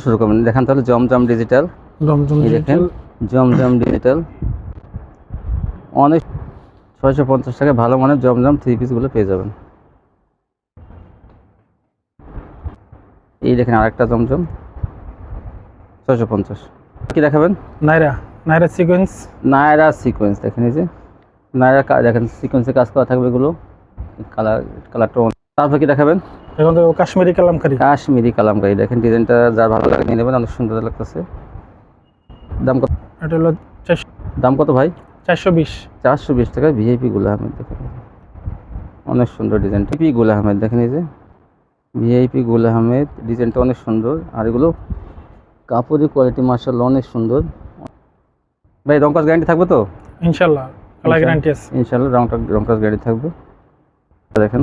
শুরু করবেন। দেখান তাহলে জমজম ডিজিটাল দেখেন জমজম ডিজিটাল অনেক ছয়শো পঞ্চাশ টাকায় ভালো মানের জমজম থ্রি পিসগুলো পেয়ে যাবেন। এই দেখেন আরেকটা জমজম। ছয়শো পঞ্চাশ। কি দেখাবেন? নাইরা নাইরা সিকোয়েন্স নায়রা সিকোয়েন্স দেখেন এই যে। নায়রা কা- দেখেন সিকোয়েন্সে কাজ করা থাকবে এগুলো। কালার কালারটা তারপর কি দেখাবেন? এখন তো কাশ্মীরি কালামকারি। কাশ্মীরি কালামকারি দেখেন ডিজাইনটা যার ভালো লাগে নিয়ে নেবেন অনেক সুন্দর লাগতেছে। দাম কত? এটা হলো দাম কত ভাই? চারশো বিশ। চারশো বিশ টাকা ভিআইপি গুল আহমেদ দেখেন। অনেক সুন্দর ডিজাইন টিপি গুল আহমেদ দেখেন এই যে। ভিআইপি গুল আহমেদ ডিজাইনটা অনেক সুন্দর। আর এগুলো কাপড়ের কোয়ালিটি মার্শাল অনেক সুন্দর। ভাই রংকাস গ্যারান্টি থাকবে তো? ইনশাল্লাহ কালার গ্যারান্টি আছে। ইনশাল্লাহ রংটা রংকাস গ্যারান্টি থাকবে। দেখেন।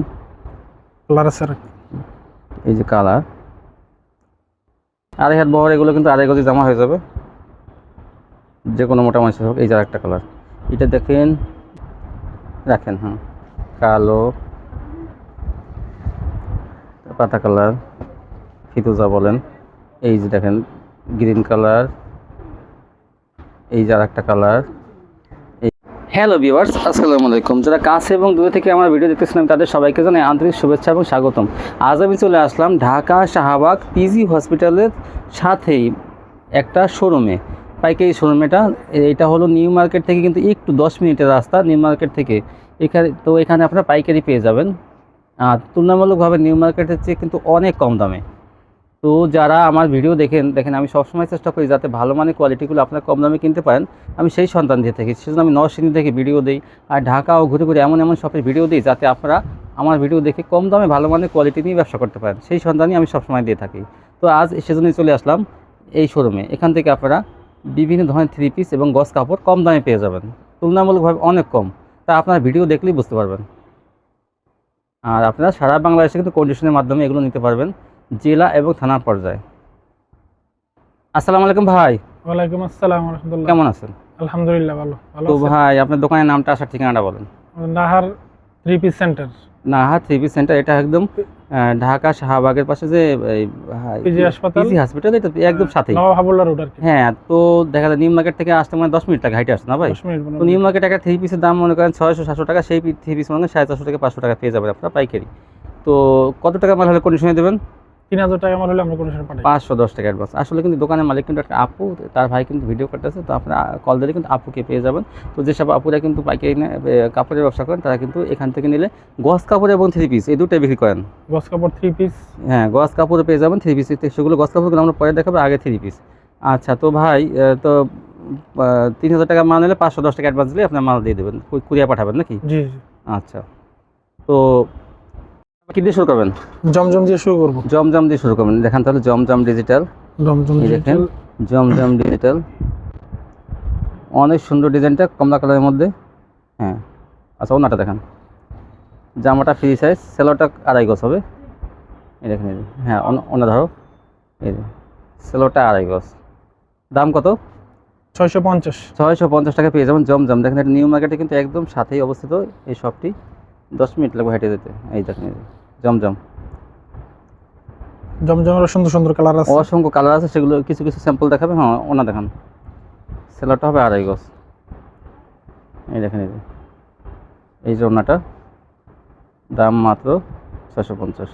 কালার আছে এই যে কালার। আড়াই হাত বহর, এগুলো কিন্তু আড়াই গজি জামা হয়ে যাবে। যে কোনো মোটা মানুষের হোক, এই যে একটা কালার। এটা দেখেন, রাখেন হ্যাঁ। কালো। পাতা কালার, ফিতুজা বলেন। এই যে দেখেন, গ্রিন কালার। এই যে একটা কালার। হ্যালো ভিউয়ার্স আসসালামু আলাইকুম। যারা কাছে এবং দূরে থেকে আমার ভিডিও দেখতেছিলাম তাদের সবাইকে জানাই আন্তরিক শুভেচ্ছা এবং স্বাগতম। আজ আমি চলে আসলাম ঢাকা শাহবাগ পিজি হসপিটালের সাথেই একটা শোরুমে পাইকারি শোরুমেটা এটা হলো নিউ মার্কেট থেকে কিন্তু একটু দশ মিনিটের রাস্তা, নিউ মার্কেট থেকে। এখানে, তো এখানে আপনারা পাইকারি পেয়ে যাবেন। তুলনামূলকভাবে নিউ মার্কেটের চেয়ে কিন্তু অনেক কম দামে। তো যারা আমার ভিডিও দেখেন দেখেন আমি সবসময় চেষ্টা করি যাতে ভালো মানের কোয়ালিটিগুলো আপনারা কম দামে কিনতে পারেন। আমি সেই সন্তান দিয়ে থাকি। সেজন্য আমি নরসিংদী থেকে ভিডিও দিই আর ঢাকা ও ঘুরে ঘুরে এমন এমন শপের ভিডিও দিই যাতে আপনারা আমার ভিডিও দেখে কম দামে ভালো মানের কোয়ালিটি নিয়ে ব্যবসা করতে পারেন। সেই সন্ধানই আমি সবসময় দিয়ে থাকি। তো আজ সেজন্যই চলে আসলাম এই শোরুমে এখান থেকে আপনারা বিভিন্ন ধরনের থ্রি পিস এবং গস কাপড় কম দামে পেয়ে যাবেন। তুলনামূলকভাবে অনেক কম। তা আপনারা ভিডিও দেখলেই বুঝতে পারবেন। আর আপনারা সারা বাংলাদেশে কিন্তু কন্ডিশনের মাধ্যমে এগুলো নিতে পারবেন। জেলা এবং থানার পর্যায়ে। আসসালামু আলাইকুম ভাই। ওয়ালাইকুম আসসালাম রহমতুল্লাহ। কেমন আছেন? আলহামদুলিল্লাহ ভালো। ভালো তো ভাই আপনার দোকানের নামটা আসার ঠিকানাটা বলেন। Nahar three piece centre. Naha three piece centre এটা একদম ঢাকা শাহবাগের পাশে যে পিজি হাসপাতাল। পিজি হসপিটাল এটা একদম সাথেই। নবাব হাবুল্লাহ রোড আর কি। হ্যাঁ তো দেখা যায় নিউ মার্কেট থেকে আসতে মানে দশ মিনিট লাগে হাইটে আসছে না ভাই? তো নিউ মার্কেট একটা থ্রি পিসের দাম মনে করেন ছয়শো সাতশো টাকা সেই থ্রি পিস মনে করেন সাড়ে চারশো থেকে পাঁচশো টাকা পেয়ে যাবেন আপনারা পাইকারি। তো কত টাকা মাল হলে কন্ডিশনে দেবেন? তিন হাজার টাকা আমার হলে আমরা কন্ডিশন পাঠাই পাঁচশো দশ টাকা অ্যাডভান্স আসলে কিন্তু দোকানের মালিক কিন্তু একটা আপু তার ভাই কিন্তু ভিডিও করতেছে তো আপনারা কল দিলে কিন্তু আপুকে পেয়ে যাবেন। তো যেসব আপুরা কিন্তু পাইকারি কাপড়ের ব্যবসা করেন তারা কিন্তু এখান থেকে নিলে গস কাপড় এবং থ্রি পিস এই দুটোই বিক্রি করেন। গস কাপড় থ্রি পিস হ্যাঁ গস কাপড়ও পেয়ে যাবেন থ্রি পিস সেগুলো গস কাপড়গুলো আমরা পরে দেখাবো আগে থ্রি পিস আচ্ছা তো ভাই তো তিন হাজার টাকা মাল নিলে পাঁচশো দশ টাকা অ্যাডভান্স দিলে আপনার মাল দিয়ে দেবেন কু- কুরিয়ার পাঠাবেন নাকি? জি। আচ্ছা তো কি দিয়ে শুরু করবেন? জমজম দিয়ে শুরু করব। জমজম দিয়ে শুরু করবেন। দেখান তাহলে জমজম ডিজিটাল জমজম দেখেন জমজম ডিজিটাল অনেক সুন্দর ডিজাইনটা কমলা কালারের মধ্যে। হ্যাঁ আচ্ছা ওনাটা দেখেন। জামাটা ফ্রি সাইজ সেলোটা আড়াই গজ হবে। এই দেখেন হ্যাঁ ওনা- ধরো। এই সেলোটা আড়াই গজ। দাম কত? ছয়শো পঞ্চাশ। ছয়শো পঞ্চাশ টাকা পেয়ে যাবেন জমজম। দেখেন এটা নিউ মার্কেটে কিন্তু একদম সাথেই অবস্থিত এই শপটি দশ মিনিট লাগবে হেঁটে যেতে। এই দেখেন। জমজম। জমজমের সুন্দর সুন্দর কালার আছে। অসংখ্য কালার আছে সেগুলো কিছু কিছু স্যাম্পল দেখাবে হ্যাঁ ওনা দেখান। সেলারটা হবে আড়াই গজ। এই দেখেন এই এই যে ওনাটা দাম মাত্র ছশো পঞ্চাশ।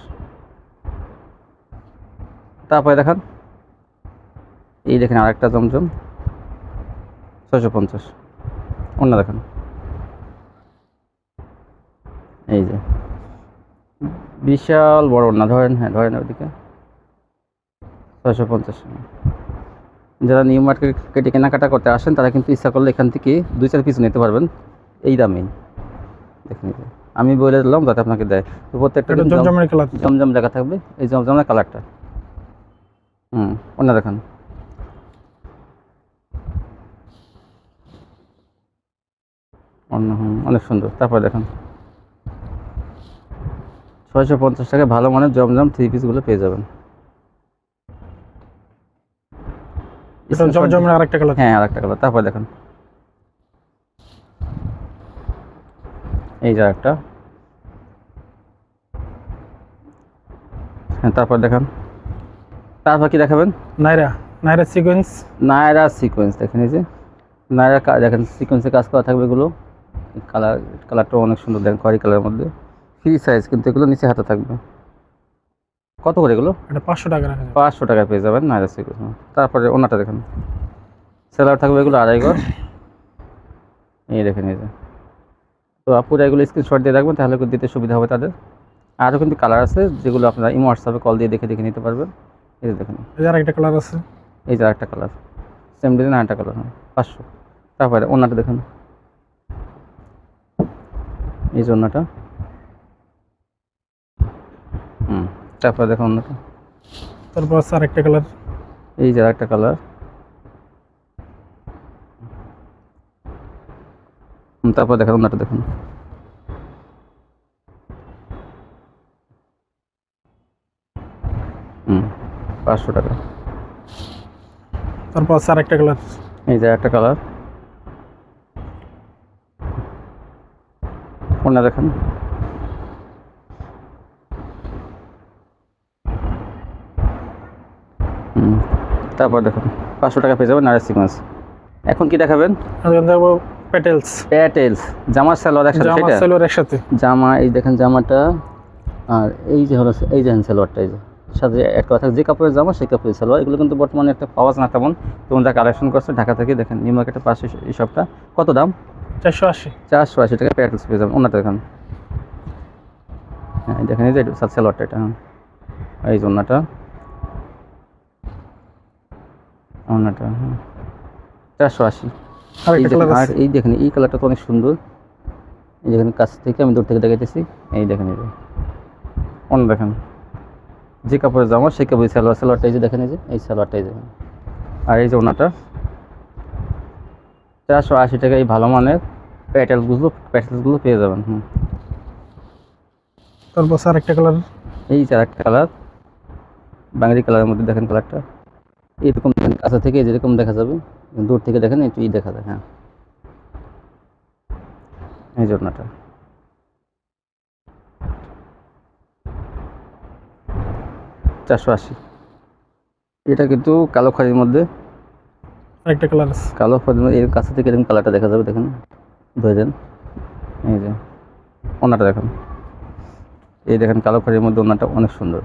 তারপরে দেখান। এই দেখেন আরেকটা জমজম ছশো পঞ্চাশ। অন্য দেখান। এই যে। বিশাল বড় না ধরেন হ্যাঁ ধরেন ওইদিকে। ছয়শো পঞ্চাশ যারা নিউ মার্কেট কেটে কেনাকাটা করতে আসেন তারা কিন্তু ইচ্ছা করলে এখান থেকে দুই চার পিস নিতে পারবেন এই দামেই। দেখে নিতে আমি বলে দিলাম যাতে আপনাকে দেয়। তো প্রত্যেকটা জমজম দেখা থাকবে। এই জমজমের কালারটা হুম অন্য দেখান। অন্য হুম অনেক সুন্দর। তারপরে দেখান। ছয়শো পঞ্চাশ টাকায় ভালো মানের জমজম থ্রি পিসগুলো পেয়ে যাবেন। জমজমের আরেকটা কালার হ্যাঁ আর একটা কালার তারপর দেখেন। এই যে একটা হ্যাঁ তারপর দেখান। তারপর কি দেখাবেন? নাইরা নাইরা সিকোয়েন্স নায়রা সিকোয়েন্স দেখেন এই যে। নায়রা কা- দেখেন সিকোয়েন্সে কাজ করা থাকবে এগুলো। কালার কালারটা অনেক সুন্দর দেখেন খয়েরি কালারের মধ্যে। ফ্রি সাইজ কিন্তু এগুলো নিচে হাতে থাকবে। কত করে এগুলো? এটা পাঁচশো টাকা রাখা পাঁচশো টাকা পেয়ে যাবেন সিকোয়েন্স তারপরে ওনাটা দেখেন। সেলার থাকবে এগুলো আড়াই গজ। এই দেখেন এই যে। তো আপুরা এগুলো স্ক্রিনশট দিয়ে রাখবেন তাহলে দিতে সুবিধা হবে তাদের। আরও কিন্তু কালার আছে যেগুলো আপনারা ইমো হোয়াটসঅ্যাপে কল দিয়ে দেখে দেখে নিতে পারবেন। এই যে দেখেন। এই যে আরেকটা কালার আছে। এই যে একটা কালার সেম ডিজাইন আরেকটা কালার হ্যাঁ পাঁচশো। তারপরে ওনাটা দেখুন। এই যে ওনাটা হুম তারপরে দেখুন ওনাটা তারপর আছে আরেকটা কালার এই যে একটা কালার তারপর দেখেন ওনাটা দেখুন হুম পাঁচশো টাকা। তারপর আছে আরেকটা কালার এই যে একটা কালার কোনটা দেখেন হুম, তারপর দেখুন পাঁচশো টাকা পেয়ে যাবেন নারের সিকোয়েন্স। এখন কি দেখাবেন? এখন দেখব পেটেলস প্যাটেলস জামার সালোয়ার একসাথে জামা সেলোর একসাথে। জামা এই দেখেন জামাটা আর এই যে হলো এই দেখেন সালোয়ারটা এই যে। সাথে এক কথা যে কাপড়ের জামা সেই কাপড়ের সালোয়ার এগুলো কিন্তু বর্তমানে একটা পাওয়া যায় না তেমন। তেমন যা কালেকশন করছে ঢাকা থেকে দেখেন নিউ মার্কেটের পাশে এই সবটা কত দাম? চারশো আশি। চারশো আশি টাকা প্যাটেলস পেয়ে যাবেন ওনাটা দেখেন। হ্যাঁ এই দেখেন এই যে সাত সালোয়ারটা এটা হ্যাঁ। এই যে ওনাটা হ্যাঁ। চারশো আশি। এই দেখেন, আর এই দেখেন এই কালারটা তো অনেক সুন্দর। এই দেখেন কাছ থেকে আমি দূর থেকে দেখাইতেছি। এই দেখেন এই যে। অন্য দেখেন যে কাপড়ের জামা সেই কাপড়ের সালোয়ার। সালোয়ারটা এই যে দেখেন এই যে এই সালোয়ারটা এই যে। আর এই যে ওনাটা চারশো আশি টাকা এই ভালো মানের প্যাটেলগুলো প্যাটেলসগুলো পেয়ে যাবেন হুম। তারপর আছে আরেকটা কালার এই যে একটা কালার বাঙালি কালারের মধ্যে দেখেন কালারটা এইরকম দেখেন কাছে থেকে যেরকম দেখা যাবে দূর থেকে দেখেন একটু ই দেখা যায় হ্যাঁ। এই জন্যটা চারশো আশি। এটা কিন্তু কালো খয়ের মধ্যে। আরেকটা কালার আছে। কালো খয়ের মধ্যে এর কাছে থেকে এরকম কালারটা দেখা যাবে দেখেন। ধরে দেন। এই যে ওনাটা দেখেন। এই দেখেন কালো খয়ের মধ্যে ওনাটা অনেক সুন্দর।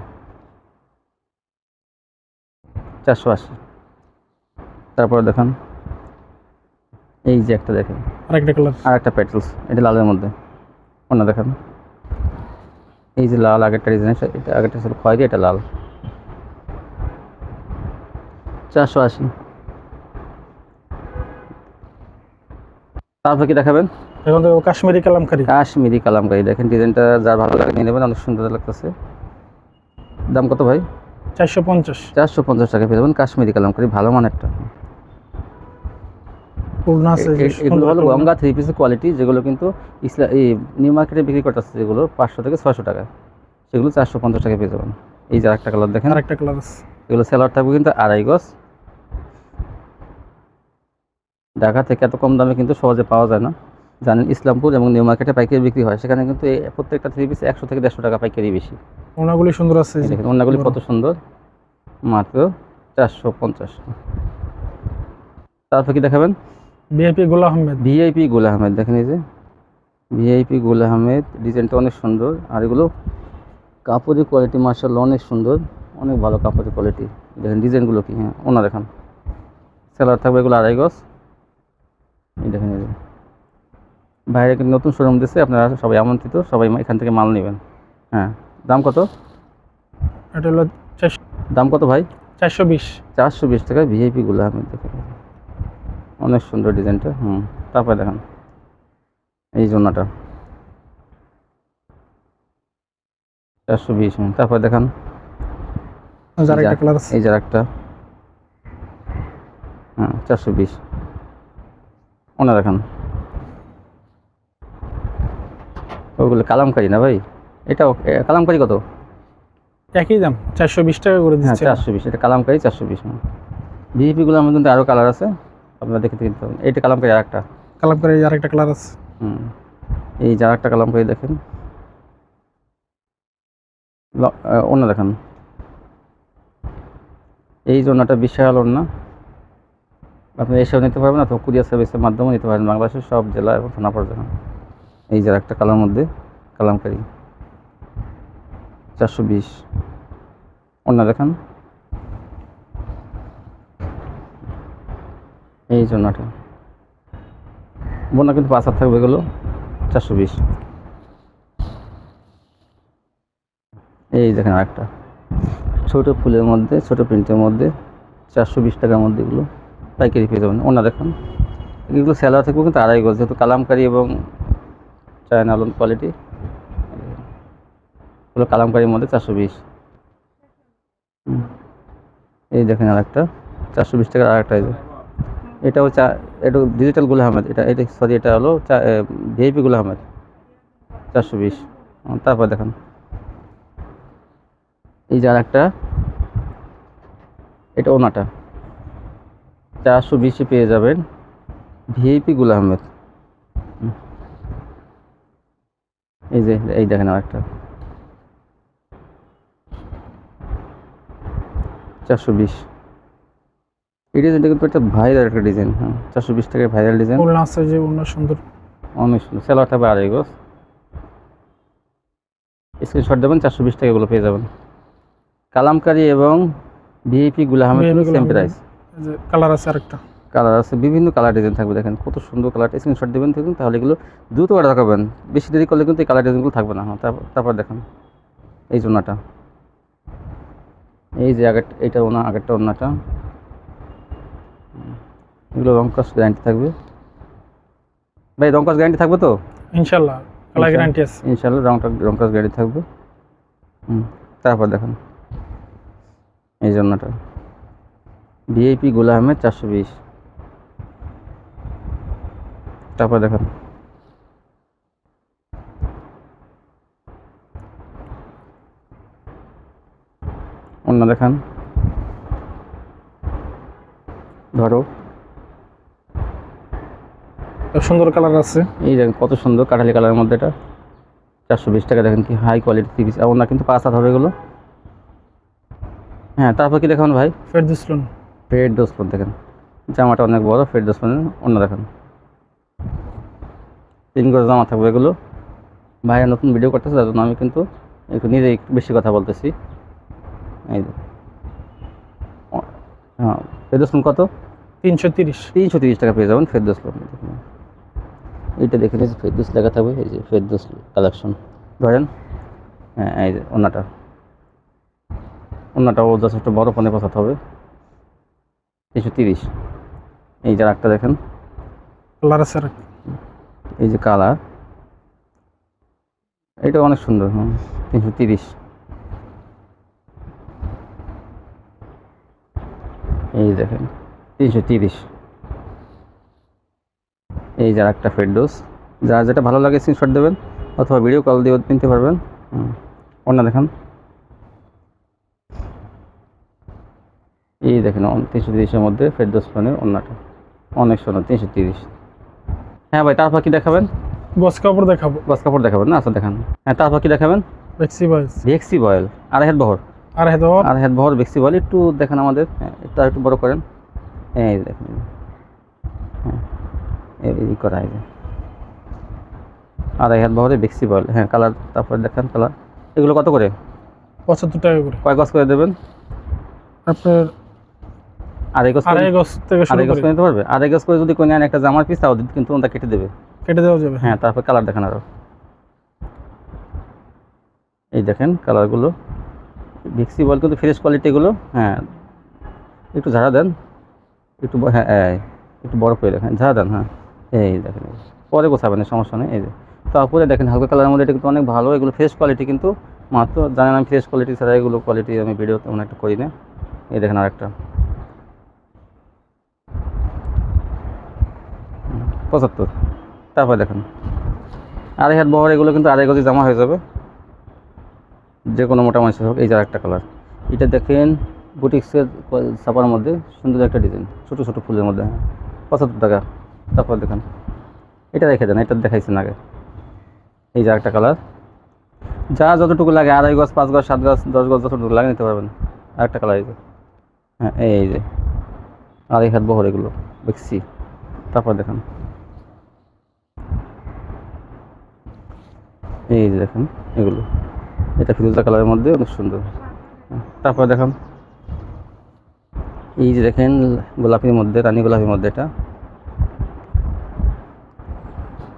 চারশো আশি। তারপরে দেখেন এই যে একটা দেখেন। আরেকটা কালার আর একটা পেট্রোলস এটা লালের মধ্যে। ওনা দেখেন। এই যে লাল আগেরটা ডিজাইন এটা আগেরটা ছিল খয়েরি এটা লাল। চারশো আশি। তারপর কি দেখাবেন? এখন দেখব কাশ্মীরি কালামকারি। কাশ্মীরি কালামকারি। দেখেন ডিজাইনটা যার ভালো লাগে নিয়ে নেবেন অনেক সুন্দর লাগতেছে। দাম কত ভাই? চারশো পঞ্চাশ। চারশো পঞ্চাশ টাকা পেয়ে যাবেন। কাশ্মীরি কালামকারি ভালো মানেরটা এগুলো হলো গঙ্গা থ্রি পিসের কোয়ালিটি যেগুলো কিন্তু ইসলা এই নিউ মার্কেটে বিক্রি করতেছে যেগুলো পাঁচশো থেকে ছয়শো টাকা। সেগুলো চারশো পঞ্চাশ টাকা পেয়ে যাবেন। এই যে একটা কালার দেখেন। আরেকটা কালার আছে। এগুলো সেলার থাকবে কিন্তু আড়াই গজ। ঢাকা থেকে এত কম দামে কিন্তু সহজে পাওয়া যায় না। জানেন ইসলামপুর এবং নিউ মার্কেটে পাইকারি বিক্রি হয়। সেখানে কিন্তু এই প্রত্যেকটা থ্রি পিস একশো থেকে দেড়শো টাকা পাইকারি বেশি। ওনাগুলি সুন্দর আছে দেখেন অন্যগুলি কত সুন্দর। মাত্র চারশো পঞ্চাশ। তারপর কি দেখাবেন? বিআইপি গোল আহমেদ। ভিআইপি গুল আহমেদ দেখেন এই যে। ভিআইপি গুল আহমেদ ডিজাইনটা অনেক সুন্দর। আর এগুলো কাপড়ের কোয়ালিটি মার্শাল অনেক সুন্দর। অনেক ভালো কাপড়ের কোয়ালিটি দেখেন ডিজাইনগুলো কি হ্যাঁ ওনার দেখেন সেলার থাকবে এগুলো আড়াই গজ। এই দেখেন এই বাইরে কিন্তু নতুন শোরুম দিচ্ছে আপনারা সবাই আমন্ত্রিত সবাই এখান থেকে মাল নেবেন। হ্যাঁ দাম কত? এটা হলো দাম কত ভাই? চারশো বিশ। চারশো বিশ টাকা ভিআইপি গুলো আহমেদ দেখেন অনেক সুন্দর ডিজাইনটা হুম তারপরে দেখেন। এই জন্যটা চারশো বিশ হুম তারপরে দেখেন। এই যে একটা হ্যাঁ চারশো বিশ। ওনা দেখেন। ওগুলো কালামকারি না ভাই? এটাও কালামকারি কত? একই দাম চারশো বিশ টাকা করে হ্যাঁ দিচ্ছে। চারশো বিশ এটা কালামকারি চারশো বিশ। ভিআইপিগুলো আমাদের কিন্তু আরও কালার আছে আপনারা দেখে কিনতে পারেন। এইটা কালামকারি আর একটা কালামকারি আরেকটা কালার আছে। হুম। এই যার একটা কালামকারি দেখেন। অন্য দেখেন। এই জন্যটা বিশাল ওড়না আপনি এসেও নিতে পারবেন অথবা কুরিয়ার সার্ভিসের মাধ্যমেও নিতে পারেন। বাংলাদেশের সব জেলা এবং থানা পর্যায়ে। এই যে একটা কালার মধ্যে কালামকারি। চারশো বিশ। অন্য দেখান। এই জন্যটা বন্যা কিন্তু পাঁচ হাত থাকবে এগুলো। চারশো বিশ। এই দেখেন আরেকটা। ছোট ফুলের মধ্যে, ছোট প্রিন্টের মধ্যে, চারশো বিশ টাকার মধ্যে এগুলো পাইকারি পেয়ে যাবেন। অন্য দেখুন। এগুলো স্যালার থাকবে কিন্তু আড়াই গজ। যেহেতু কালামকারি এবং চায়না লোন কোয়ালিটি এগুলো কালামকারির মধ্যে চারশো বিশ। এই দেখেন আর একটা চারশো বিশ টাকার আর একটা। এটাও চা এটা ডিজিটাল গুল আহমেদ, এটা এটা সরি এটা হলো চা ভিআইপি গুল আহমেদ। চারশো বিশ তারপর দেখেন। এই যে আর একটা এটা ওনাটা। চারশো বিশে পেয়ে যাবেন ভিআইপি গুল আহমেদ হুম। এই যে এই দেখেন আর একটা। চারশো বিশ। এই ডিজাইনটা কিন্তু একটা ভাইরাল একটা ডিজাইন হ্যাঁ। চারশো বিশ টাকার ভাইরাল ডিজাইন। আছে যে ওড়না সুন্দর। অনেক সুন্দর। সেলার থাকবে আড়াই গোস স্ক্রিনশট দেবেন চারশো বিশ টাকা এগুলো পেয়ে যাবেন। কালামকারি এবং VIP Gul Ahmed VIP same price colour আছে আরেকটা। কালার আছে বিভিন্ন কালার ডিজাইন থাকবে দেখেন কত সুন্দর কালার স্ক্রিনশট দেবেন দেখুন তাহলে এগুলো দ্রুত অর্ডার দেখাবেন। বেশি দেরি করলে কিন্তু এই কালার ডিজাইনগুলো থাকবে না। হ্যাঁ তারপর তারপর দেখেন এই জন্যটা এই যে আগের এইটা ওনা আগেরটা ওনাটা। এগুলো রং কস্ট গ্যারান্টি থাকবে। ভাই রং কস্ট গ্যারান্টি থাকবে তো? ইনশাল্লাহ কালার। গ্যারান্টি আছে। ইনশাল্লাহ রংটা রং কস্ট গ্যারান্টি থাকবে। হুম তারপর দেখেন এই জন্যটা ভিআইপি গোলা আহমেদ চারশো বিশ। তারপর দেখেন অন্য দেখান। ধরো। সুন্দর কালার আছে। এই দেখেন কত সুন্দর কাঠালি কালারের মধ্যে এটা। চারশো বিশ টাকা দেখেন কি হাই কোয়ালিটি পিস আর ওনার কিন্তু পাঁচ হাত হবে এগুলো। হ্যাঁ তারপর কি দেখান ভাই? ফেরদুস লোন। ফেড দোসপন দেখেন। জামাটা অনেক বড় ফেড দোসপনের অন্য দেখেন। তিন করে জামা থাকবে এগুলো। ভাইয়া নতুন ভিডিও করতেছে তার জন্য আমি কিন্তু একটু নিজে একটু বেশি কথা বলতেছি। এই যে হ্যাঁ ফেরদোসন কত? তিনশো তিরিশ। তিনশো তিরিশ টাকা পেয়ে যাবেন ফেরদোস লোন এইটা দেখে নিয়েছি ফেরদোস লেখা থাকবে এই যে ফেরদোস কালেকশন ধরেন হ্যাঁ এই যে ওনাটা। ওনাটাও একটু বড় ফোনে পছাতে হবে। তিনশো তিরিশ। এই যার একটা দেখেন। কালার আছে এই যে কালার, এটা অনেক সুন্দর হ্যাঁ তিনশো তিরিশ। এই দেখেন, তিনশো তিরিশ। এই যার একটা ফেরডোস যার যেটা ভালো লাগে স্ক্রিনশট দেবেন, অথবা ভিডিও কল দিয়ে নিতে পারবেন। অন্য দেখেন। এই দেখেন, তিনশো তিরিশের মধ্যে ফেরদোস ফোনের অন্যটা, অনেক সুন্দর, তিনশো তিরিশ। হ্যাঁ ভাই তারপর কি দেখাবেন? বস কাপড় দেখাবো। গস কাপড় দেখাবেন না? আচ্ছা দেখান। হ্যাঁ তারপর কি দেখাবেন? বেক্সি বয়েস ভেক্সি বয়েল আর হেড বহর। আর হেদর আর হেড বহর ভেক্সি বয়েল একটু দেখেন আমাদের। হ্যাঁ একটু একটু বড় করেন। এই দেখেন। হ্যাঁ এই- করা এই যে। আর হেড বহরে ভেক্সি বয়েল হ্যাঁ কালার তারপর দেখান কালার। এগুলো কত করে? পঁচাত্তর টাকা করে। কয় গজ করে দেবেন? আপনার আড়াই গজ করে- আড়াই গজ থেকে আড়াই গজ করে। করে নিতে পারবে? আড়াই গজ করে যদি কোনো নেন একটা জামার পিস তাও কিন্তু ওটা কেটে দেবে। কেটে দেওয়া যাবে। হ্যাঁ তারপর কালার দেখান আরও এই দেখেন কালারগুলো ভিক্সি বল কিন্তু ফ্রেশ কোয়ালিটিগুলো হ্যাঁ। একটু ঝাড়া দেন। একটু হ্যাঁ একটু বড় করে দেখেন ঝাড়া দেন হ্যাঁ। এই দেখেন পরে গোছাবেন সমস্যা নেই এই যে। তারপরে দেখেন হালকা কালারের মধ্যে এটা কিন্তু অনেক ভালো। এগুলো ফ্রেশ কোয়ালিটি কিন্তু মাত্র জানেন আমি ফ্রেশ কোয়ালিটি ছাড়া এগুলো কোয়ালিটি আমি ভিডিও তেমন একটা করি না এই দেখেন আরেকটা হুম, পঁচাত্তর। তারপরে দেখেন। আড়াই হাত বহর, এগুলো কিন্তু আড়াই গজি জামা হয়ে যাবে। যে কোনো মোটা মানুষের হোক, এই যে একটা কালার এটা দেখেন বুটিক্সের ছাপার মধ্যে সুন্দর একটা ডিজাইন ছোটো ছোটো ফুলের মধ্যে। পঁচাত্তর টাকা। তারপর দেখেন। এটা দেখে দেন, এটা দেখাইছেন আগে। এই যে একটা কালার যা যতটুকু লাগে, আড়াই গজ, পাঁচ গজ, সাত গজ, দশ গজ, যতটুকু লাগে নিতে পারবেন। আরেকটা কালার এই যে। হ্যাঁ এই যে। আড়াই হাত বহর এগুলো, দেখছি। তারপর দেখান। এই যে দেখেন এগুলো। এটা ফিরোজা কালারের মধ্যে অনেক সুন্দর। তারপর দেখান। এই যে দেখেন গোলাপির মধ্যে রানী গোলাপির মধ্যে এটা।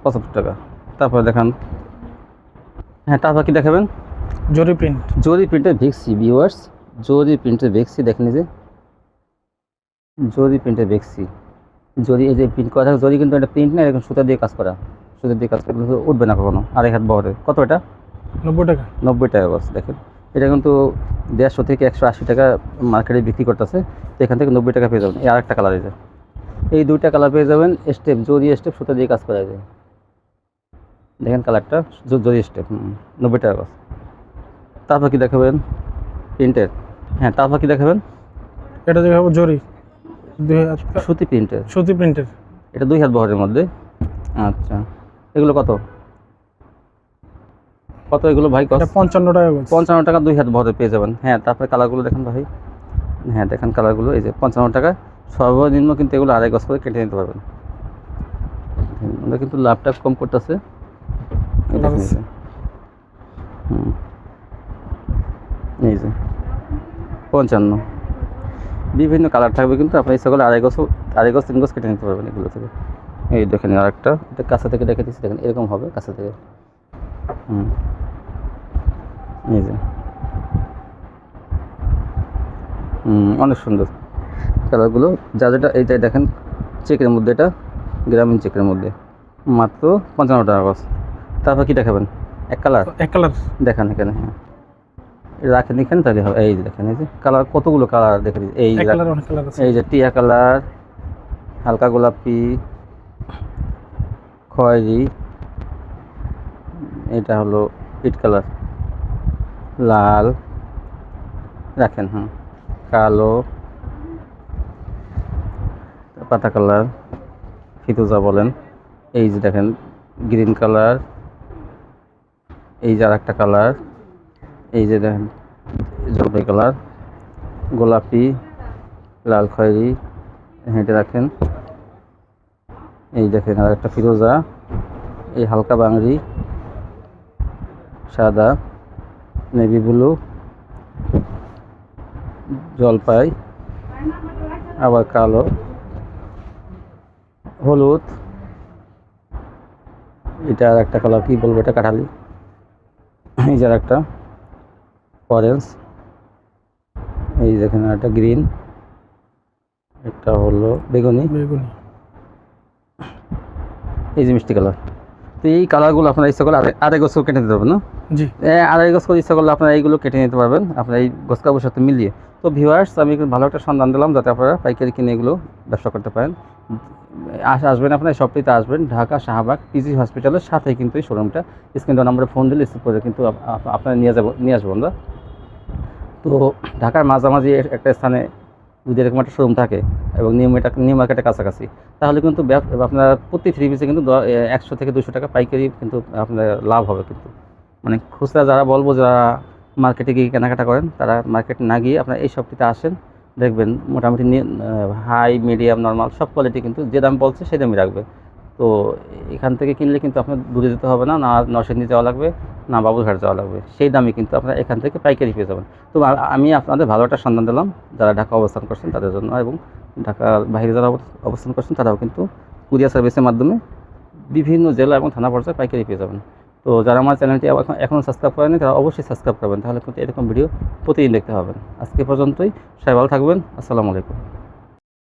পঁচাত্তর টাকা। তারপর দেখান। হ্যাঁ তারপর কি দেখাবেন? জরি প্রিন্ট। জরি প্রিন্টের ভেক্সি ভিউয়ার্স জরি প্রিন্টের ভেক্সি দেখেন এই যে। জরি প্রিন্টের ভেক্সি। জরি এই যে প্রিন্ট করা থাকে জরি কিন্তু একটা প্রিন্ট না এরকম সুতা দিয়ে কাজ করা। সুতা দিয়ে কাজ করা এগুলো উঠবে না কখনো আড়াই হাত বহরে। কত এটা? নব্বই টাকা। নব্বই টাকা বস দেখেন। এটা কিন্তু দেড়শো থেকে একশো আশি টাকা মার্কেটে বিক্রি করতেছে তো এখান থেকে নব্বই টাকা পেয়ে যাবেন। এই আরেকটা কালার আছে এই দুইটা কালার পেয়ে যাবেন স্টেপ জরি স্টেপ সুতা দিয়ে কাজ করা যায়। দেখেন কালারটা জরি স্টেপ নব্বই টাকা বস তারপর কি দেখাবেন? প্রিন্টের হ্যাঁ তারপর কি দেখাবেন? এটা দেখাবো জরি। সুতি প্রিন্টের সুতি প্রিন্টের এটা দুই হাত বহরের মধ্যে। আচ্ছা। এগুলো কত? কত এগুলো ভাই কত পঞ্চান্ন টাকা পঞ্চান্ন টাকা দুই হাত ভরে পেয়ে যাবেন। হ্যাঁ তারপরে কালারগুলো দেখেন ভাই। হ্যাঁ দেখেন কালারগুলো এই যে পঞ্চান্ন টাকা। সর্বনিম্ন কিন্তু এগুলো আড়াই গজ করে কেটে নিতে পারবেন। আমরা কিন্তু লাভটা কম করতেছে। এই যে। পঞ্চান্ন। বিভিন্ন কালার থাকবে কিন্তু আপনি করলে আড়াই গজ আড়াই গজ তিন গজ কেটে নিতে পারবেন এগুলো থেকে। এই দেখেন আরেকটা। এটা কাছে থেকে দেখে দিচ্ছি দেখেন এরকম হবে কাছে থেকে। হুম। এই যে। হুম অনেক সুন্দর। কালারগুলো যা যেটা এইটা দেখেন চেকের মধ্যে এটা গ্রামীণ চেকের মধ্যে। মাত্র পঞ্চান্ন টাকা গজ। তারপর কি দেখাবেন? এক কালার? এক কালার। দেখান এখানে হ্যাঁ। রাখেন এখানে তাহলে হবে। এই যে দেখেন এই যে কালার কতগুলো কালার দেখে। এই এই যে টিয়া কালার হালকা গোলাপি খয়েরি এটা হলো ইট কালার। লাল। রাখেন হ্যাঁ। কালো। পাতা কালার। ফিতুজা বলেন। এই যে দেখেন, গ্রিন কালার। এই যে আর একটা কালার। এই যে দেখেন, জলপাই কালার। গোলাপি। লাল খয়েরি। হেঁটে রাখেন। এই দেখেন আর একটা ফিরোজা, এই হালকা বাংরি সাদা নেভি ব্লু জলপাই, আবার কালো, হলুদ, এটা আর একটা কালার কী বলব এটা, কাঠালি, এই যে একটা অরেঞ্জ এই দেখেন একটা গ্রিন এটা হলো বেগুনি বেগুনি। এই যে মিষ্টি কালার। তো এই কালারগুলো আপনারা ইচ্ছা করলে আড়াই- গছ কেটে নিতে পারবেন না? জি। আড়াই গছ করে ইচ্ছা করলে আপনারা এইগুলো কেটে নিতে পারবেন। আপনার এই গছ কাপড়ের সাথে মিলিয়ে। তো ভিউয়ার্স আমি ভালো একটা সন্ধান দিলাম যাতে আপনারা পাইকারি কিনে এগুলো ব্যবসা করতে পারেন। আস আসবেন আপনার শপটিতে আসবেন। ঢাকা শাহবাগ পিজি হসপিটালের সাথে কিন্তু এই শোরুমটা স্ক্রিন নাম্বারে ফোন দিলে রিসিভ করে কিন্তু আপ- আপ- আপনারা নিয়ে যাব নিয়ে আসব আমরা। তো ঢাকার মাঝামাঝি একটা স্থানে যদি এরকম একটা শোরুম থাকে এবং নিউ মার্কেট নিউ মার্কেটের কাছাকাছি, তাহলে কিন্তু আপনার প্রতি থ্রি পিসে কিন্তু একশো থেকে দুশো টাকা পাইকারি কিন্তু আপনার লাভ হবে কিন্তু। মানে খুচরা যারা বলব, যারা মার্কেটে গিয়ে কেনাকাটা করেন, তারা মার্কেট না গিয়ে আপনার এই সবটিতে আসেন, দেখবেন মোটামুটি হাই মিডিয়াম নর্মাল সব কোয়ালিটি কিন্তু যে দাম বলছে সেই দামই রাখবে। তো এখান থেকে কিনলে কিন্তু আপনার দূরে যেতে হবে না না নরসিংদী যাওয়া লাগবে, না বাবুরঘাট যাওয়া লাগবে। সেই দামে কিন্তু আপনারা এখান থেকে পাইকারি পেয়ে যাবেন। তো আমি আপনাদের ভালো একটা সন্ধান দিলাম, যারা ঢাকা অবস্থান করছেন তাদের জন্য এবং ঢাকার বাইরে যারা অবস- অবস্থান করছেন তারাও কিন্তু কুরিয়ার সার্ভিসের মাধ্যমে বিভিন্ন জেলা এবং থানা পর্যায়ে পাইকারি পেয়ে যাবেন। তো যারা আমার চ্যানেলটি এখন এখনও সাবস্ক্রাইব করেনি তারা অবশ্যই সাবস্ক্রাইব করবেন, তাহলে কিন্তু এরকম ভিডিও প্রতিদিন দেখতে পাবেন। আজকে পর্যন্তই, সবাই ভালো থাকবেন, আসসালামু আলাইকুম।